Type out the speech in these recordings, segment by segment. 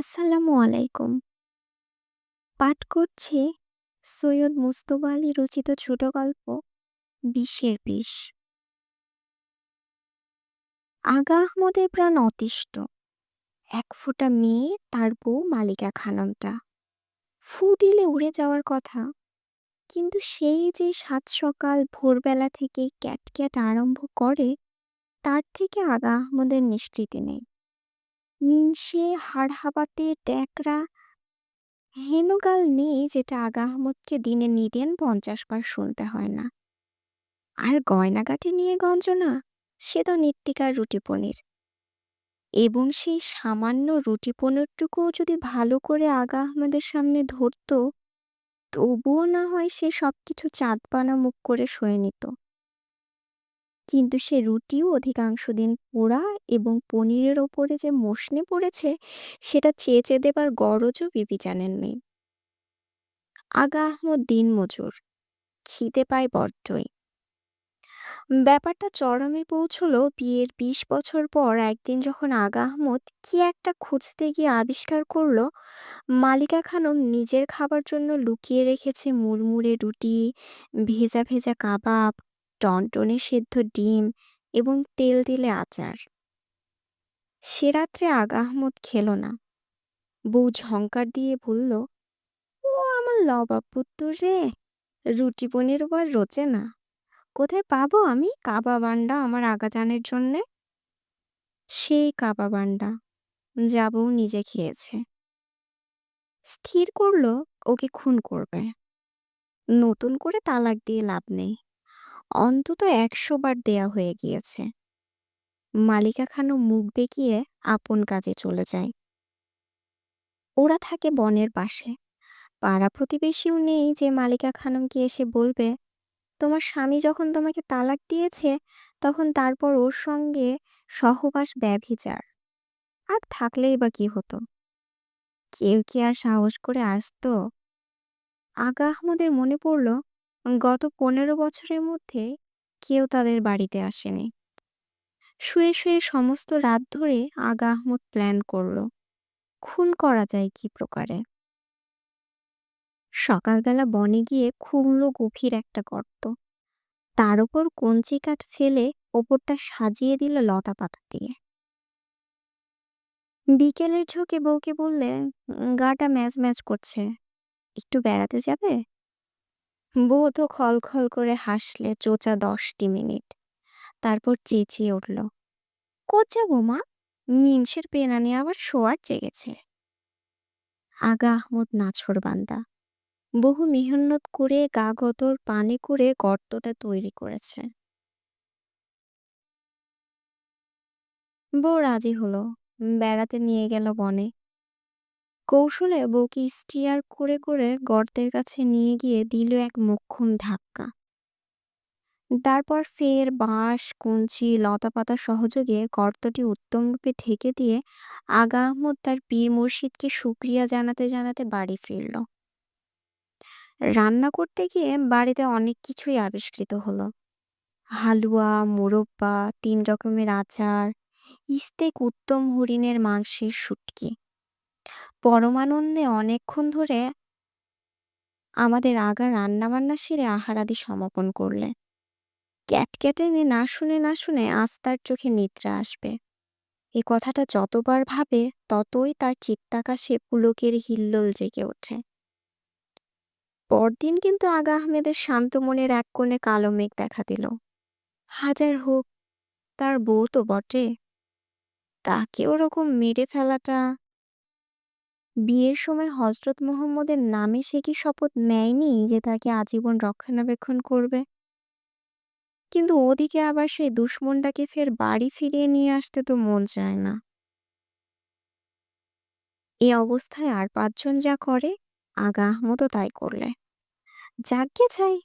আসসালামু আলাইকুম। পাঠ করছে সৈয়দ মুজতবা আলী রচিত ছোট গল্প বিষের বিষ। আগা আহমদের প্রাণ অতিষ্ঠ। এক ফোঁটা মেয়ে, তার বউ মালিকা খানমটা। ফু দিলে উড়ে যাওয়ার কথা। কিন্তু সেই যে সাত সকাল ভোরবেলা থেকে ক্যাট ক্যাট আরম্ভ করে, তার থেকে আগা আহমদের নিষ্কৃতি নেই। মিনসে হাড়হাবাতে ট্যাকরা হেনগাল নেই যেটা আগা আহমদকে দিনে নিদেন পঞ্চাশ বার শুনতে হয় না। আর গয়নাগাটি নিয়ে গঞ্জনা, সে তো নিত্যিকার রুটি পনির। এবং সেই সামান্য রুটি পনিরটুকুও যদি ভালো করে আগা আহমেদের সামনে ধরত, তবুও না হয় সে সব কিছু চাঁদপানা মুখ করে সয়ে নিত। কিন্তু সে রুটিও অধিকাংশ দিন পোড়া এবং পনিরের ওপরে যে মশনে পড়েছে, সেটা চেয়ে দেবার গরজও বিবি জানেননি আগা আহমদ দিন মজুর, খিদে পায় বড্ডই। ব্যাপারটা চরমে পৌঁছল বিয়ের বিশ বছর পর একদিন যখন আগা আহমদ কি একটা খুঁজতে গিয়ে আবিষ্কার করল, মালিকা খানম নিজের খাবার জন্য লুকিয়ে রেখেছে মুড়মুড়ে রুটি, ভেজা ভেজা কাবাব টনটনে সেদ্ধ ডিম এবং তেল দিলে আচার। সে রাত্রে আগা আহমদ খেল না। বউ ঝঙ্কার দিয়ে বলল, ও আমার লবাব পুত্তু রে, রুটি পনির ওপর রোচে না। কোথায় পাবো আমি কাবা বান্ডা আমার আগাজানের জন্যে? সেই কাবা বান্ডা যা বউ নিজে খেয়েছে। স্থির করল, ওকে খুন করবে। নতুন করে তালাক দিয়ে লাভ নেই। অন্তত একশো বার দেয়া হয়ে গিয়েছে। মালিকা খানও মুখ বেঁকিয়ে আপন কাজে চলে যায়। ওরা থাকে বনের পাশে। পাড়া প্রতিবেশীও নেই যে মালিকা খানমকে এসে বলবে, তোমার স্বামী যখন তোমাকে তালাক দিয়েছে, তখন তারপর ওর সঙ্গে সহবাস ব্যভিচার। আর থাকলেই বা কি হতো? কেউ কি আর সাহস করে আসতো? আগা আহমদের মনে পড়ল গত পনেরো বছরের মধ্যে কেউ তাদের বাড়িতে আসেনি। শুয়ে শুয়ে সমস্ত রাত ধরে আগা আহমদ প্ল্যান করল, খুন করা যায় কি প্রকারে? সকালবেলা বনে গিয়ে খুঁড়ল গভীর একটা গর্ত। তার ওপর কঞ্চি কাঠ ফেলে ওপরটা সাজিয়ে দিল লতা পাতা দিয়ে। বিকেলের ঝোঁকে বউকে বললে গাটা ম্যাচ ম্যাচ করছে। একটু বেড়াতে যাবে? তো খল খল করে হাসলে চোচা দশটি মিনিট। তারপর চেঁচিয়ে উঠল, কোচ যাব মা মিনসের পেনানি আবার শোয়ার জেগেছে। আগা আহমদ নাছর বান্দা, বহু মেহনত করে গা গতর পানি করে গর্তটা তৈরি করেছে। বউ রাজি হলো, বেড়াতে নিয়ে গেল বনে। কৌশলে বউকে স্টিয়ার করে করে গর্তের কাছে নিয়ে গিয়ে দিল এক মোক্ষম ধাক্কা। তারপর ফের বাঁশ, কঞ্চি, লতাপাতা সহযোগে গর্তটি উত্তমরূপে ঢেকে দিয়ে আগা আহমদ তার পীর মুর্শিদকে সুক্রিয়া জানাতে জানাতে বাড়ি ফিরল। রান্না করতে গিয়ে বাড়িতে অনেক কিছুই আবিষ্কৃত হলো। হালুয়া, মোরব্বা, তিন রকমের আচার, ইস্তেক উত্তম হরিণের মাংসের শুটকি। পরমানন্দে অনেকক্ষণ ধরে আমাদের আগা রান্নাবান্না সেরে আহারাদি সমাপন করলে। ক্যাটক্যাটেনে না শুনে না শুনে আজ তার চোখে নিদ্রা আসবে। এ কথাটা যতবার ভাবে, ততই তার চিত্তাকাশে পুলকের হিল্লোল জেগে ওঠে। পরদিন কিন্তু আগা আহমেদের শান্ত মনের এক কোণে কালো মেঘ দেখা দিল। হাজার হোক, তার বউ তো বটে। তাকে ওরকম মেরে ফেলাটা বিয়ের সময় হজরত মোহাম্মদের নামে সে কি শপথ নেয়নি যে তাকে আজীবন রক্ষণাবেক্ষণ করবে? কিন্তু ওদিকে আবার সেই দুশ্মনটাকে ফের বাড়ি ফিরিয়ে নিয়ে আসতে তো মন চায় না। এ অবস্থায় আর পাঁচজন যা করে, আগা আহমদও তাই করলে। যাকে চাই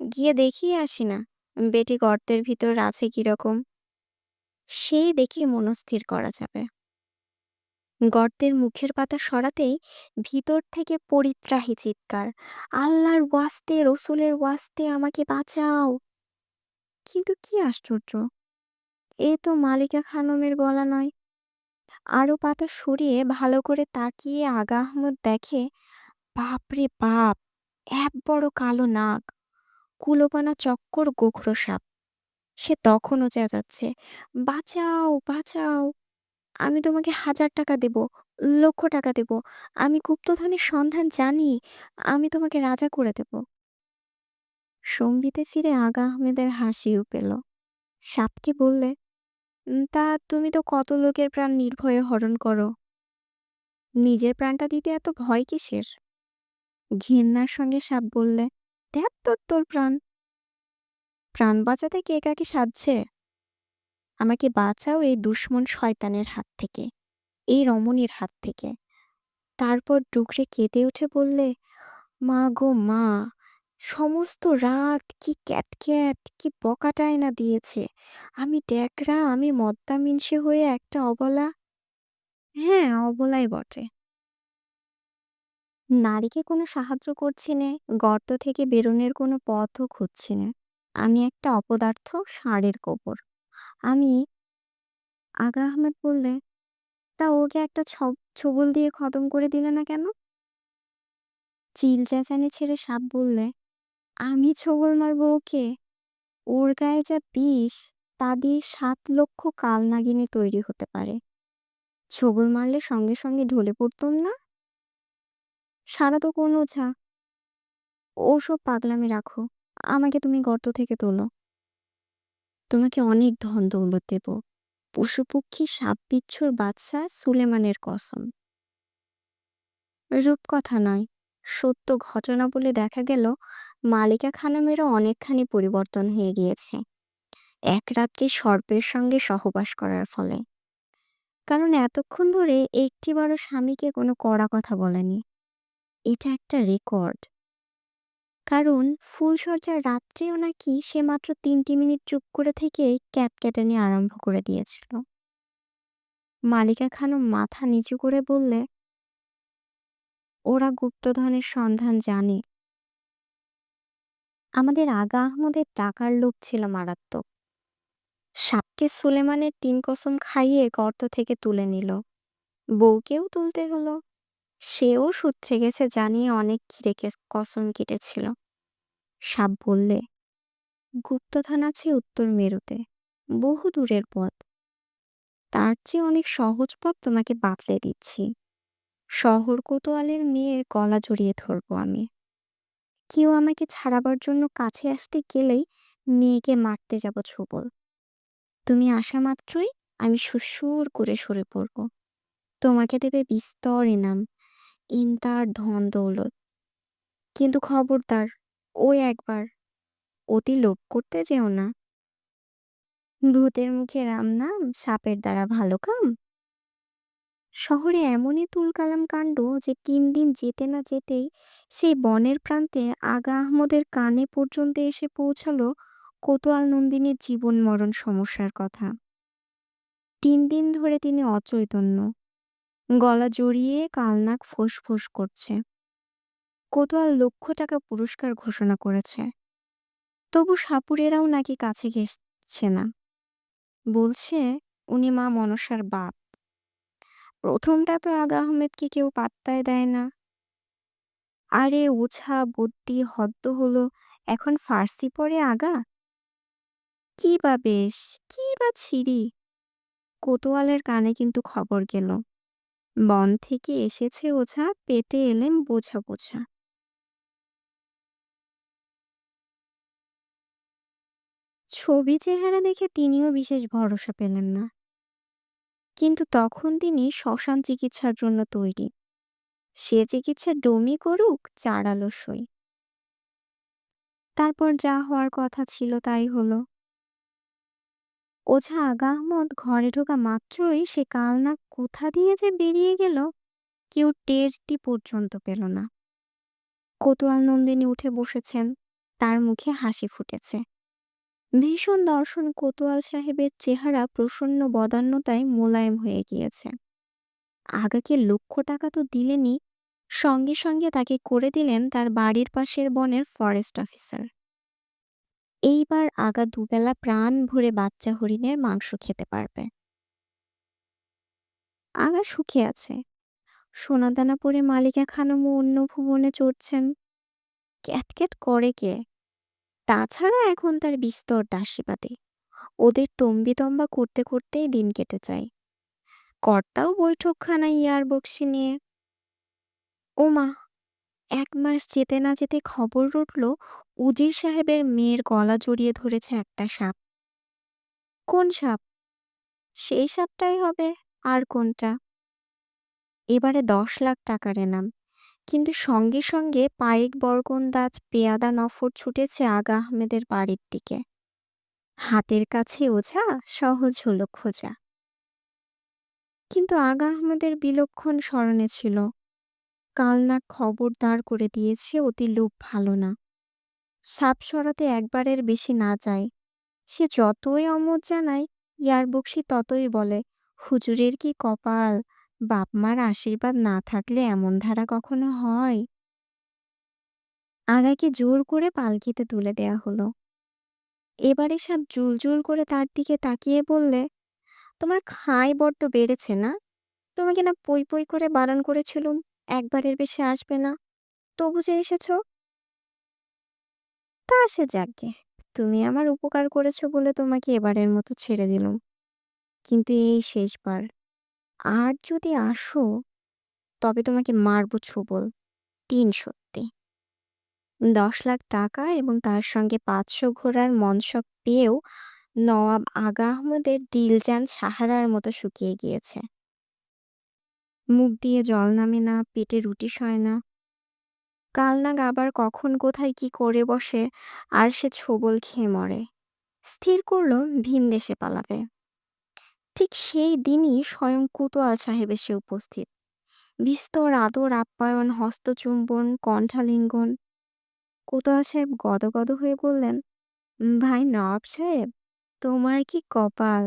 গিয়ে দেখিয়ে আসি না, বেটি গর্তের ভিতর আছে কীরকম? সেই দেখিয়ে মনস্থির করা যাবে। গর্তের মুখের পাতা সরাতেই ভিতর থেকে পরিত্রাহী চিৎকার, আল্লাহর ওয়াস্তে, রসুলের ওয়াস্তে, আমাকে বাঁচাও। কিন্তু কি আশ্চর্য, এ তো মালিকা খানমের গলা নয়। আরও পাতা সরিয়ে ভালো করে তাকিয়ে আগা আহমদ দেখে, বাপরে বাপ, এক বড় কালো নাক, কুলোপানা চক্কর গোখরো সাপ, সে তখনও চেঁচাচ্ছে, বাঁচাও বাঁচাও। আমি তোমাকে হাজার টাকা দেব, লক্ষ টাকা দেব। আমি গুপ্তধনের সন্ধান জানি, আমি তোমাকে রাজা করে দেব। সম্বিতে ফিরে আগা আহমেদের হাসিও পেল। সাপকে বললে তা তুমি তো কত লোকের প্রাণ নির্ভয়ে হরণ করো? নিজের প্রাণটা দিতে এত ভয় কিসের? ঘেন্নার সঙ্গে সাপ বললে, দেখ তোর তোর প্রাণ। প্রাণ বাঁচাতে কে কাকে সাজছে আমাকে বাঁচাও এই দুশ্মন শয়তানের হাত থেকে, এই রমণীর হাত থেকে। তারপর ডুকরে কেঁদে উঠে বললে, মা গো মা, সমস্ত রাত কি ক্যাটক্যাট কি বকাটায় না দিয়েছে। আমি ড্যাকরা আমি মদ্দা মিনসে হয়ে একটা অবলা হ্যাঁ অবলাই বটে। নারীকে কোনো সাহায্য করছি নে, গর্ত থেকে বেরোনোর কোনো পথও খুঁজছি না। আমি একটা অপদার্থ, ষাঁড়ের গোবর। আমি আগা আহমেদ বললে, তা ওকে একটা ছ- ছবল দিয়ে খতম করে দিলে না কেন? চিল চেঁচানি ছেড়ে সাপ বললে, আমি ছবল মারবো ওকে? ওর গায়ে যা বিষ, তা দিয়ে সাত লক্ষ কালনাগিনী তৈরি হতে পারে। ছবল মারলে সঙ্গে সঙ্গে ঢলে পড়তুম না? সারা তো কোন ওঝা ওসব পাগলামি রাখো। আমাকে তুমি গর্ত থেকে তোলো। তোমাকে অনেক ধন দৌলত দেব। পশু পক্ষী সাপ বিচ্ছুর বাদশা সুলেমানের কসম। রূপকথা নয়, সত্য ঘটনা বলে দেখা গেল মালিকা খানমেরও অনেকখানি পরিবর্তন হয়ে গিয়েছে। এক রাত্রি সর্পের সঙ্গে সহবাস করার ফলে। কারণ এতক্ষণ ধরে একটিবারও স্বামীকে কোনো কড়া কথা বলেনি। এটা একটা রেকর্ড। কারণ ফুলসজ্জার রাত্রেও নাকি সে মাত্র তিনটি মিনিট চুপ করে থেকে ক্যাটক্যাটানি আরম্ভ করে দিয়েছিল। মালিকা খানম মাথা নিচু করে বললে, ওরা গুপ্তধনের সন্ধান জানে। আমাদের আগা আহমদের টাকার লোভ ছিল মারাত্মক। সাপকে সুলেমানের তিন কসম খাইয়ে গর্ত থেকে তুলে নিল। বউকেও তুলতে হলো। সেও সূত্রে গেছে জানিয়ে অনেক রেখে কসম কেটেছিল। সাপ বললে, গুপ্তধান আছে উত্তর মেরুতে, বহু দূরের পথ। তার চেয়ে অনেক সহজ পথ তোমাকে বাতলে দিচ্ছি। শহর কোতোয়ালের মেয়ের গলা জড়িয়ে ধরবো আমি। কেউ আমাকে ছাড়াবার জন্য কাছে আসতে গেলেই মেয়েকে মারতে যাব ছবল। তুমি আসা মাত্রই আমি সুসুর করে সরে পড়ব। তোমাকে দেবে বিস্তর ইনাম ইনতার ধন দৌলত। কিন্তু খবরদার ওই একবার অতি লোভ করতে যেও না। ভূতের মুখে রাম নাম, সাপের দ্বারা ভালো কাম। শহরে এমনই তুলকালাম কাণ্ড যে তিন দিন যেতে না যেতেই সেই বনের প্রান্তে আগা আহমদের কানে পর্যন্ত এসে পৌঁছালো কোতোয়াল নন্দিনীর জীবন মরণ সমস্যার কথা। তিন দিন ধরে তিনি অচৈতন্য। গলা জড়িয়ে কালনাক ফোঁস ফোঁস করছে। কোতোয়াল লক্ষ টাকা পুরস্কার ঘোষণা করেছে। তবু সাপুরেরাও নাকি কাছে ঘেসছে না। বলছে, উনি মা মনসার বাপ। প্রথমটা তো আগা আহমেদকে কেউ পাত্তায় দেয় না। আরে, ওঝা, বুদ্ধি, হদ্দ হলো, এখন ফার্সি পড়ে আগা? কি বা বেশ, কি বা ছিরি? কোতোয়ালের কানে কিন্তু খবর গেল। বন থেকে এসেছে ওঝা, পেটে এলেন বোঝা বোঝা। ছবি চেহারা দেখে তিনিও বিশেষ ভরসা পেলেন না। কিন্তু তখন তিনি শ্মশান চিকিৎসার জন্য তৈরি। সে চিকিৎসা ডমি করুক চারালো সই। তারপর যা হওয়ার কথা ছিল তাই হলো। ওঝা আগা আহমদ ঘরে ঢোকা মাত্রই সে কালনাক কোথা দিয়ে যে বেরিয়ে গেল, কেউ টেরটি পর্যন্ত পেল না। কোতোয়াল নন্দিনী উঠে বসেছেন, তার মুখে হাসি ফুটেছে। ভীষণ দর্শন কোতোয়াল সাহেবের চেহারা প্রসন্ন বদান্যতায় মোলায়েম হয়ে গিয়েছে। আগাকে লক্ষ টাকা তো দিলেনই, সঙ্গে সঙ্গে তাকে করে দিলেন তার বাড়ির পাশের বনের ফরেস্ট অফিসার। এইবার আগা দুবেলা প্রাণ ভরে বাচ্চা হরিণের মাংস খেতে পারবে। আগা সুখে আছে। সোনাদানা পরে মালিকা খানমও অন্য ভুবনে চড়ছেন। ক্যাটক্যাট করে কে? তাছাড়া এখন তার বিস্তর দাসীবাদী। ওদের তম্বিতম্বা করতে করতেই দিন কেটে যায়। কর্তাও বৈঠকখানায় ইয়ার বক্সি নিয়ে। ওমা এক মাস যেতে না যেতে খবর উঠল, উজির সাহেবের মেয়ের গলা জড়িয়ে ধরেছে একটা সাপ। কোন সাপ? সেই সাপটাই হবে, আর কোনটা? এবারে দশ লাখ টাকার এনাম। কিন্তু সঙ্গে সঙ্গে পায়েক বরকন্দাজ পেয়াদা নফর ছুটেছে আগা আহমেদের বাড়ির দিকে। হাতের কাছে ওঝা, সহজ হলো খোঁজা। কিন্তু আগা আহমেদের বিলক্ষণ স্মরণে ছিল। কালনা খবরদার করে দিয়েছে, অতি লোভ ভালো না। সাপ সরাতে একবারের বেশি না যায়। সে যতই অমত জানায়, ইয়ার বক্সি ততই বলে, হুজুরের কি কপাল? বাপ মার আশীর্বাদ না থাকলে এমন ধারা কখনো হয়? আগাকে জোর করে পালকিতে তুলে দেয়া হলো। এবারে সাপ জুলজুল করে তার দিকে তাকিয়ে বললে, তোমার খাই বড্ড বেড়েছে না? তোমাকে না পই পই করে বারণ করেছিলুম? একবারের বেশি আসবে না। তবু যে এসেছ? তা সে যাকে। তুমি আমার উপকার করেছ বলে তোমাকে এবারের মতো ছেড়ে দিলুম। কিন্তু এই শেষবার। আর যদি আসো, তবে তোমাকে মারবো ছুবল, তিন সত্যি। দশ লাখ টাকা এবং তার সঙ্গে পাঁচশো ঘোড়ার মনসক পেয়েও নওয়াব আগা আহমদের দিলজান সাহারার মতো শুকিয়ে গিয়েছে। মুখ দিয়ে জল নামে না, পেটে রুটি সয় না। কাল নাগ আবার কখন, কোথায়, কি করে বসে, আর সে ছোবল খেয়ে মরে। স্থির করল, ভিন দেশে পালাবে। ঠিক সেই দিনই স্বয়ং কুতোয়াল সাহেব এসে উপস্থিত। বিস্তর আদর, আপ্যায়ন, হস্তচুম্বন, কণ্ঠালিঙ্গন। কোতোয়াল সাহেব গদগদ হয়ে বললেন ভাই নবাব সাহেব, তোমার কি কপাল?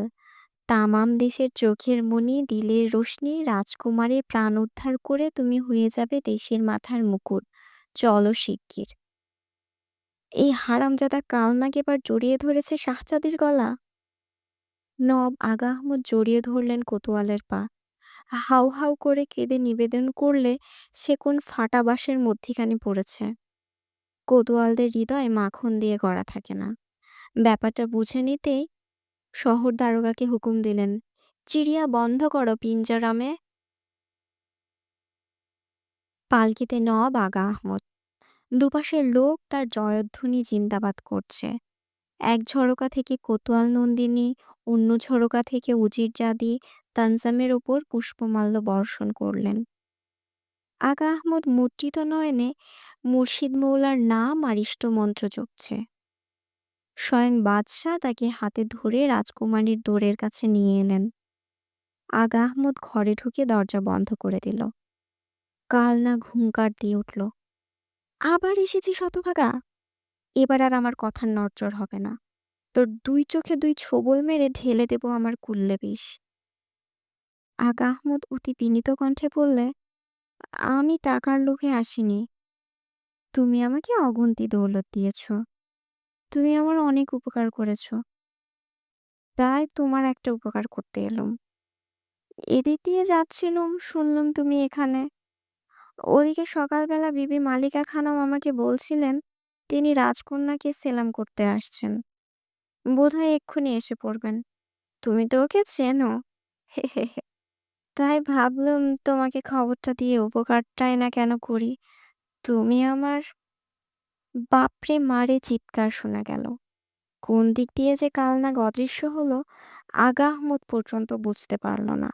তামাম দেশের চোখের মনি দিলের রোশনি রাজকুমারের প্রাণ উদ্ধার করে তুমি হয়ে যাবে দেশের মাথার মুকুট। চলো শিগগির। এই হারামজাদা কালনাগ এবার জড়িয়ে ধরেছে শাহজাদির গলা। নব আগা আহমদ জড়িয়ে ধরলেন কোতোয়ালের পা। হাউ হাউ করে কেঁদে নিবেদন করলে সে কোন ফাটা বাঁশের মধ্যিখানে পড়েছে। কোতোয়ালদের হৃদয় মাখন দিয়ে গড়া থাকে না। ব্যাপারটা বুঝে নিতেই শহর দারোগাকে হুকুম দিলেন, চিড়িয়া বন্ধ করো পিঞ্জারামে। পালকিতে নব আগা আহমদ। দুপাশের লোক তার জয়ধ্বনি জিন্দাবাদ করছে। এক ঝরকা থেকে কোতোয়াল নন্দিনী, অন্য ঝরকা থেকে উজির জাদি তানজামের ওপর পুষ্পমাল্য বর্ষণ করলেন। আগা আহমদ মুদ্রিত নয়নে মুর্শিদ মৌলার নাম আরিষ্ট মন্ত্র জপছে। স্বয়ং বাদশাহ তাকে হাতে ধরে রাজকুমারীর দোরের কাছে নিয়ে এলেন। আগা আহমদ ঘরে ঢুকে দরজা বন্ধ করে দিল। কাল না ঘুমকার দিয়ে উঠল। আবার এসেছি শতভাগা। এবার আর আমার কথার নড়চড় হবে না। তোর দুই চোখে দুই ছোবল মেরে ঢেলে দেব আমার কুল্লে বিষ। আগা আহমদ অতি বিনীত কণ্ঠে বললে, আমি টাকার লোভে আসিনি। তুমি আমাকে অগুন্তি দৌলত দিয়েছ। তুমি আমার অনেক উপকার করেছ। তাই তোমার একটা উপকার করতে এলুম। এদিক দিয়ে যাচ্ছিলুম, শুনলুম তুমি এখানে। ওদিকে সকালবেলা বিবি মালিকা খানম আমাকে বলছিলেন, তিনি রাজকন্যাকে সেলাম করতে আসছেন। বোধহয় এক্ষুনি এসে পড়বেন। তুমি তো ওকে চেনো। তাই ভাবলাম তোমাকে খবরটা দিয়ে উপকারটাই না কেন করি। তুমি আমার বাপরে মারে চিৎকার শোনা গেল। কোন দিক দিয়ে যে কালনাগ অদৃশ্য হলো, আগা আহমদ পর্যন্ত বুঝতে পারল না।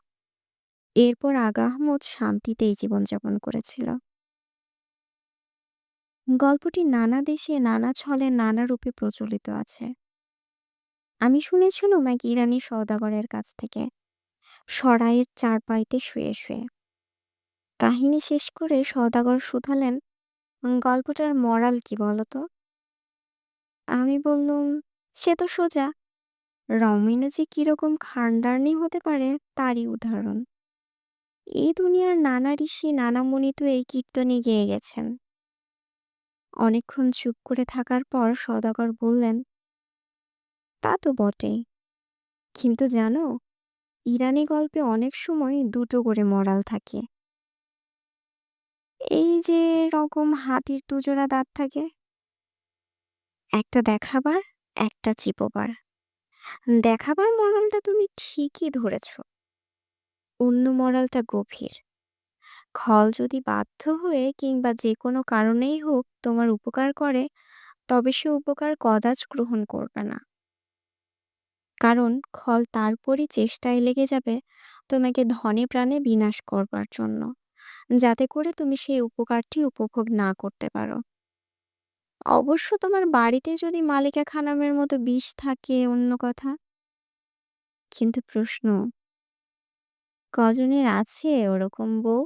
এরপর আগা আহমদ শান্তিতেই জীবনযাপন করেছিল। গল্পটি নানা দেশে, নানা ছলে, নানা রূপে প্রচলিত আছে। আমি শুনেছিলাম এক ইরানি সওদাগরের কাছ থেকে, সরাইয়ের চারপাইতে শুয়ে শুয়ে। কাহিনী শেষ করে সওদাগর শুধালেন গল্পটার মরাল কি বলতো? আমি বললুম, সে তো সোজা। রমিনও যে কীরকম খান্ডারনি হতে পারে, তারই উদাহরণ। এই দুনিয়ার নানা ঋষি, নানা মুনি তো এই কীর্তনে গেয়ে গেছেন। অনেকক্ষণ চুপ করে থাকার পর সদাগর বললেন, তা তো বটেই। কিন্তু জানো, ইরানি গল্পে অনেক সময় দুটো করে মরাল থাকে। এই যে রকম হাতির দুজোড়া দাঁত থাকে। একটা দেখাবার, একটা চিপোবার। দেখাবার মরালটা তুমি ঠিকই ধরেছ। অন্য মরালটা গভীর। খল যদি বাধ্য হয়ে কিংবা যে কোনো কারণেই হোক তোমার উপকার করে, তবে সে উপকার কদাচ গ্রহণ করবে না। কারণ খল তারপরই চেষ্টায় লেগে যাবে তোমাকে ধনে প্রাণে বিনাশ করবার জন্য। যাতে করে তুমি সেই উপকারটি উপভোগ না করতে পারো। অবশ্য তোমার বাড়িতে যদি মালিকা খানামের মতো বিষ থাকে, অন্য কথা। কিন্তু প্রশ্ন, কজনের আছে ওরকম বউ?